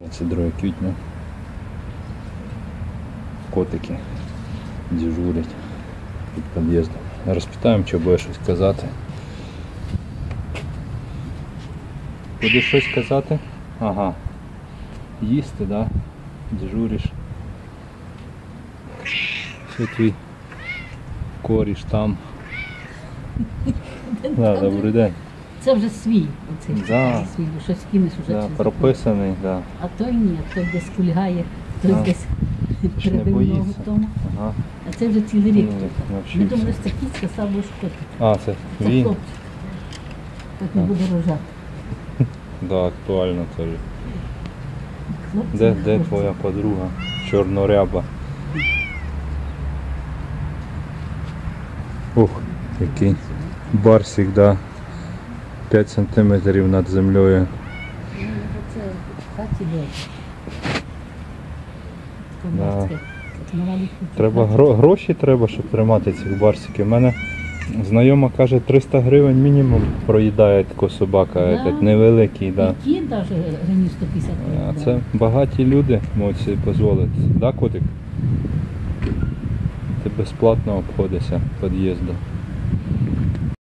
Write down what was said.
22 квітня. Котики дежурять під під'їздом. Розпитаємо, чи буде щось казати. Будеш щось казати? Ага. Їсти, да? Дежуриш. Що твій коріш там? Да, добрий день. Це вже свій. Оцей Да. свій, бо щось кинеш уже Да, прописаний, да. А той ні, той десь кульгає, той А. десь перебив ногу тому. Ага. А це вже цілий рік. Ми думали, що це кіцька саме шкода. А, це Це він? хлопчик. Так не буде рожати. Да, актуально теж. Хлопці, Де, де хлопці. твоя подруга? Чорноряба. Ух, який барсик, да. 5 сантиметрів над землею. Це. Да. Треба гро- гроші треба, щоб тримати цих барсиків. У мене знайома каже 300 гривень мінімум проїдає така собака, Да. этот, невеликий, да. І кіт навіть гривні 150 А це багаті люди можуть собі дозволити. Да, котик? Ти безплатно обходишся під'їзду.